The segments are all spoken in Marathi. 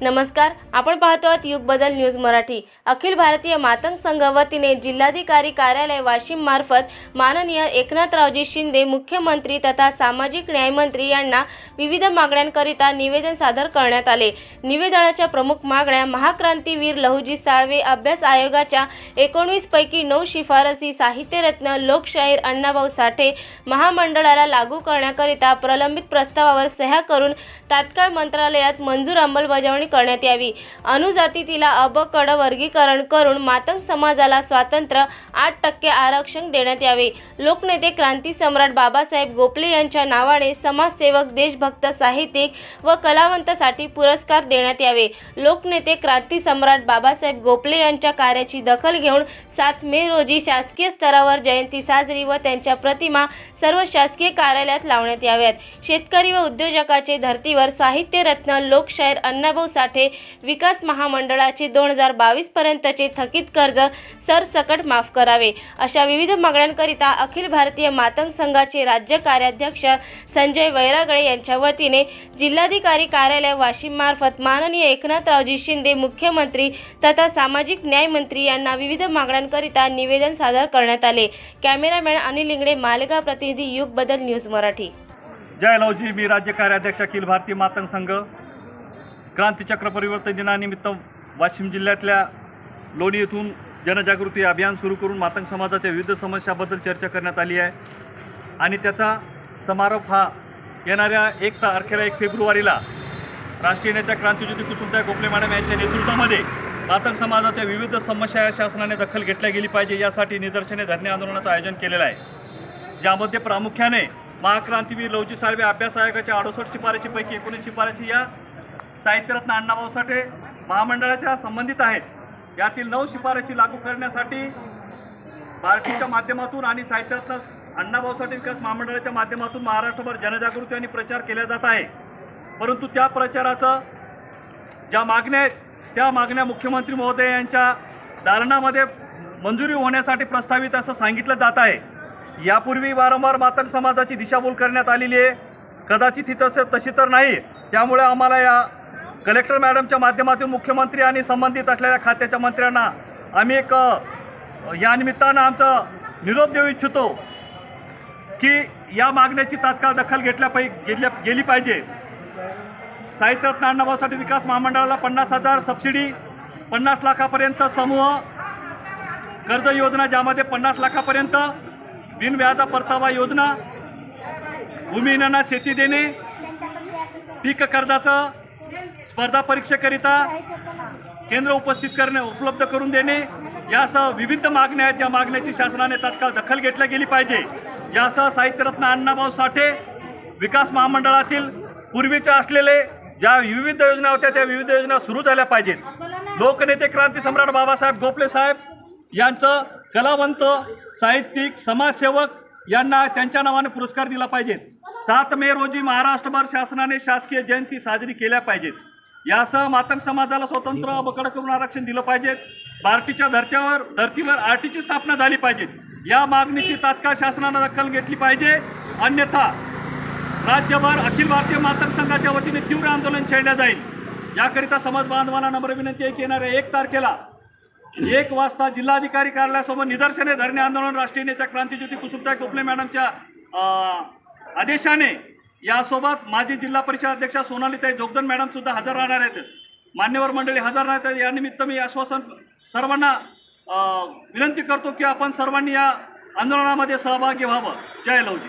नमस्कार आपण पाहतो आहात युग बदल न्यूज मराठी. अखिल भारतीय मातंग संघ वतीने जिल्हाधिकारी कार्यालय वाशिम मार्फत माननीय एकनाथरावजी शिंदे मुख्यमंत्री तथा सामाजिक न्यायमंत्री यांना विविध मागण्यांकरिता निवेदन सादर करण्यात आले. निवेदनाच्या प्रमुख मागण्या महाक्रांतीवीर लहुजी साळवे अभ्यास आयोगाच्या एकोणवीसपैकी नऊ शिफारसी साहित्यरत्न लोकशाहीर अण्णाभाऊ साठे महामंडळाला लागू करण्याकरिता प्रलंबित प्रस्तावावर सह्या करून तात्काळ मंत्रालयात मंजूर अंमलबजावणी करण्यात यावी. अनुजाती तिला कड वर्गीकरण करून मातंग समाजाला स्वातंत्र्य आठ टक्के आरक्षण देण्यात यावे. लोकनेते क्रांती सम्राट बाबासाहेब गोपले यांच्या नावाने समाजसेवक देशभक्त साहित्यिक व कलावंतासाठी पुरस्कार देण्यात यावे. लोकनेते क्रांती सम्राट बाबासाहेब गोपले यांच्या कार्याची दखल घेऊन सात मे रोजी शासकीय स्तरावर जयंती साजरी व त्यांच्या प्रतिमा सर्व शासकीय कार्यालयात लावण्यात याव्यात. शेतकरी व उद्योजकाचे धर्तीवर साहित्यरत्न लोकशाहीर अण्णाभाऊ साठे विकास महामंडळाचे दोन हजार बावीस पर्यंतचे थकीत कर्ज सरसकट माफ करावे. अशा विविध मागण्यांकरिता अखिल भारतीय मातंग संघाचे राज्य कार्याध्यक्ष संजय वैरागळे यांच्या वतीने जिल्हाधिकारी कार्यालय वाशिम मार्फत माननीय एकनाथरावजी शिंदे मुख्यमंत्री तथा सामाजिक न्याय मंत्री यांना विविध मागण्यांकरिता निवेदन सादर करण्यात आले. कॅमेरामॅन अनिल इंगडे मालेगाव प्रतिनिधी युग बदल न्यूज मराठी. जय लवजी मी राज्य कार्याध्यक्ष अखिल भारतीय मातंग संघ. क्रांतीचक्र परिवर्तन दिनानिमित्त वाशिम जिल्ह्यातल्या लोणी येथून जनजागृती अभियान सुरू करून मातंग समाजाच्या विविध समस्याबद्दल चर्चा करण्यात आली आहे. आणि त्याचा समारोप हा येणाऱ्या एक तारखेला एक फेब्रुवारीला राष्ट्रीय नेत्या क्रांतीज्योती कुसुमताई गोखले मॅडम यांच्या नेतृत्वामध्ये मातंग समाजाच्या विविध समस्या या शासनाने दखल घेतल्या गेली पाहिजे यासाठी निदर्शने धरणे आंदोलनाचं आयोजन केलेलं आहे. ज्यामध्ये प्रामुख्याने महाक्रांतीवीर लवजी साळवे अभ्यास आयोगाच्या अडुसष्ट शिफारशीपैकी एकोणीस शिफारशी या साहित्यरत्न अण्णाभाऊ साठे महामंडळाच्या संबंधित आहेत. यातील नऊ शिफारशी लागू करण्यासाठी पार्टीच्या माध्यमातून आणि साहित्यरत्न अण्णाभाऊ साठे विकास महामंडळाच्या माध्यमातून महाराष्ट्रभर जनजागृती आणि प्रचार केला जात आहे. परंतु त्या प्रचाराचं ज्या मागण्या आहेत त्या मागण्या मुख्यमंत्री महोदय यांच्या दालनामध्ये मंजुरी होण्यासाठी प्रस्तावित असं सांगितलं जात आहे. यापूर्वी वारंवार मातंग समाजाची दिशाभूल करण्यात आलेली आहे. कदाचित ही तसं तशी तर नाही. त्यामुळे आम्हाला या कलेक्टर मॅडमच्या माध्यमातून मुख्यमंत्री आणि संबंधित असलेल्या खात्याच्या मंत्र्यांना आम्ही एक यानिमित्तानं या निमित्तानं आमचा निरोप देऊ इच्छितो की या मागण्याची तात्काळ दखल घेतल्या पाहि गेल्या गेली पाहिजे. साहित्यरत्न अण्णाभाऊसाठी विकास महामंडळाला पन्नास हजार सबसिडी पन्नास लाखापर्यंत समूह कर्ज योजना ज्यामध्ये पन्नास लाखापर्यंत बिनव्याजा परतावा योजना भूमिहीनांना शेती देणे पीक कर्जाचं स्पर्धा परीक्षेकरिता केंद्र उपस्थित करणे उपलब्ध करून देणे यासह विविध मागण्या आहेत. या मागण्याची शासनाने तात्काळ दखल घेतल्या गेली पाहिजे. यासह साहित्यरत्न अण्णाभाऊ साठे विकास महामंडळातील पूर्वीच्या असलेले ज्या विविध योजना होत्या त्या विविध योजना सुरू झाल्या पाहिजेत. लोकनेते क्रांती सम्राट बाबासाहेब गोपले साहेब यांचं कलावंत साहित्यिक समाजसेवक यांना त्यांच्या नावाने पुरस्कार दिला पाहिजेत. सात मे रोजी महाराष्ट्रभर शासनाने शासकीय जयंती साजरी केल्या पाहिजेत. यासह मातंग समाजाला स्वतंत्र बकड करून आरक्षण दिलं पाहिजेत. पार्टीच्या धर्त्यावर धर्तीवर आरटीची स्थापना झाली पाहिजे या मागणीची तात्काळ शासनानं दखल घेतली पाहिजे. अन्यथा राज्यभर अखिल भारतीय मातंग संघाच्या वतीने तीव्र आंदोलन छेडल्या जाईल. याकरिता समाज बांधवांना नम्र विनंती आहे की येणाऱ्या एक तारखेला एक वाजता जिल्हाधिकारी कार्यालयासमोर निदर्शने धरणे आंदोलन राष्ट्रीय नेत्या क्रांतीज्योती कुसुमताई कोपले मॅडमच्या आदेशाने यासोबत माजी जिल्हा परिषद अध्यक्षा सोनालीताई जोगदन मॅडम सुद्धा हजर राहणार आहेत. मान्यवर मंडळी हजर राहत आहेत. यानिमित्त मी आश्वासन सर्वांना विनंती करतो की आपण सर्वांनी या आंदोलनामध्ये सहभागी व्हावं. जय लवजी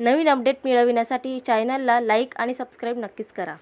नवीन अपडेट मिळविण्यासाठी चॅनलला लाईक आणि सबस्क्राईब नक्कीच करा.